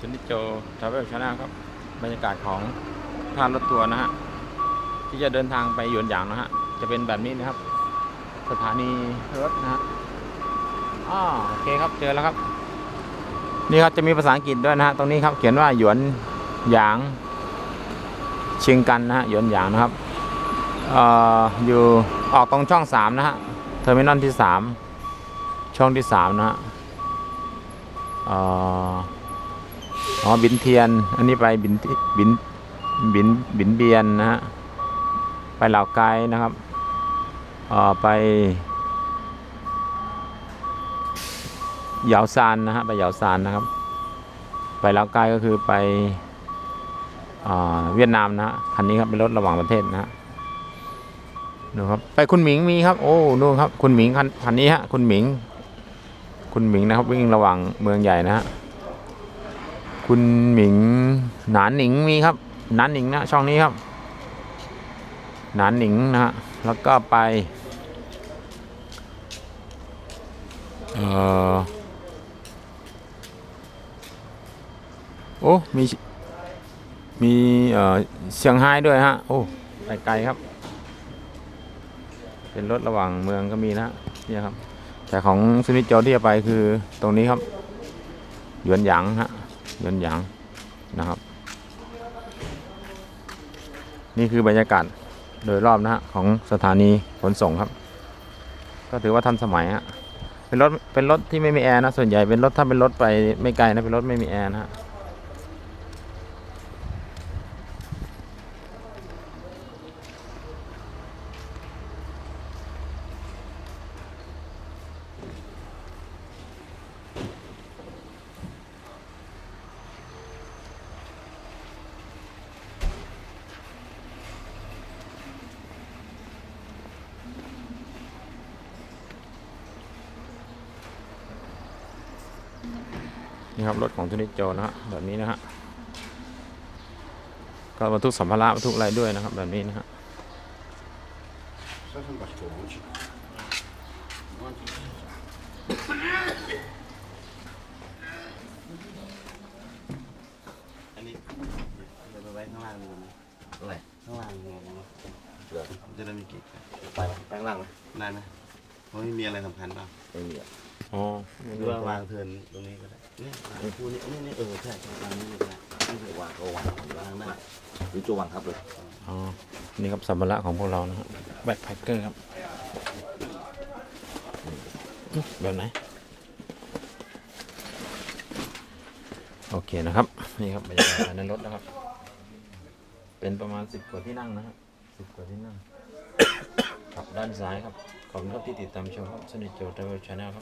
ชนิดโจทราเวลชาแนลครับ บรรยากาศของท่ารถทัวร์นะฮะ ที่จะเดินทางไปหยวนหยางนะฮะ จะเป็นแบบนี้นะครับ สถานีรถนะฮะอ๋อโอเคครับ เจอแล้วครับ นี่ครับจะมีภาษาอังกฤษด้วยนะฮะ ตรงนี้ครับ เขียนว่าหยวนหยางเชียงกันนะฮะ หยวนหยางนะครับเอ่ออยู่ออกตรงช่องสามนะฮะ เทอร์มินอลที่สามช่องที่สามนะฮะเอ๋อบินเทียน อันนี้ไปบินบินบินบินเบียนนะฮะไปเหล่าไกด์นะครับอ่อไปเหยาซานนะฮะไปเหยาซานนะครับ ไปเหล่าไกด์ก็คือไปอเวียดนามนะฮะคันนี้ครับเป็นรถระหว่างประเทศนะฮะดูครับไปคุณหมิงมีครับ โอ้นู่นครับ คุณหมิงคันคันนี้ฮะคุณหมิง คุณหมิงนะครับวิ่งระหว่างเมืองใหญ่นะฮะ คุณหมิงหนานหนิงมีครับหนานหนิงนะช่องนี้ครับหนานหนิงนะฮะแล้วก็ไปเออโอ้มีมีเออเชียงไฮ้ด้วยฮะโอ้ไปไกลครับ เป็นรถระหว่างเมืองก็มีนะฮะเนี่ยครับแต่ของซุนิโจที่จะไปคือตรงนี้ครับหยวนหยางฮะ เยวนหยางนะครับ นี่คือบรรยากาศโดยรอบนะฮะของสถานีขนส่งครับ ก็ถือว่าทันสมัยฮะเป็นรถเป็นรถที่ไม่มีแอร์นะส่วนใหญ่เป็นรถถ้าเป็นรถไปไม่ไกลนะเป็นรถไม่มีแอร์นะฮะ นี่ครับรถของทุนิโจนะฮะแบบนี้นะฮะก็บรรทุกสัมภาระบรรทุกอะไรด้วยนะครับ แบบนี้นะฮะอันนี้เราไปไว้ข้างล่างดูนะอะไรข้างล่างงงนะเดี๋ยวจะได้ไม่เกิดไปแปลงร่างไหมได้ไหมเพราะไม่มีอะไรสำคัญเปล่าไม่มีอะ อ๋อหรือว่าวางเทินตรงนี้ก็ได้เนี่ยวางคู่นี้นี่นี่เออใช่วางนี่ก็ได้ไม่เคยวางก็วางวางได้หรือโจวางทับเลยอ๋อนี่ครับสัมภาระของพวกเรานะฮะแบ็คแพคเกอร์ครับแบบไหนโอเคนะครับ นี่ครับบรรยากาศในรถนะครับ เป็นประมาณสิบกว่าที่นั่งนะครับสิบกว่าที่นั่งขับด้านซ้ายครับ ขอบคุณครับที่ติดตามชมครับสนิทโจทย์เทเวลชาแนลครับ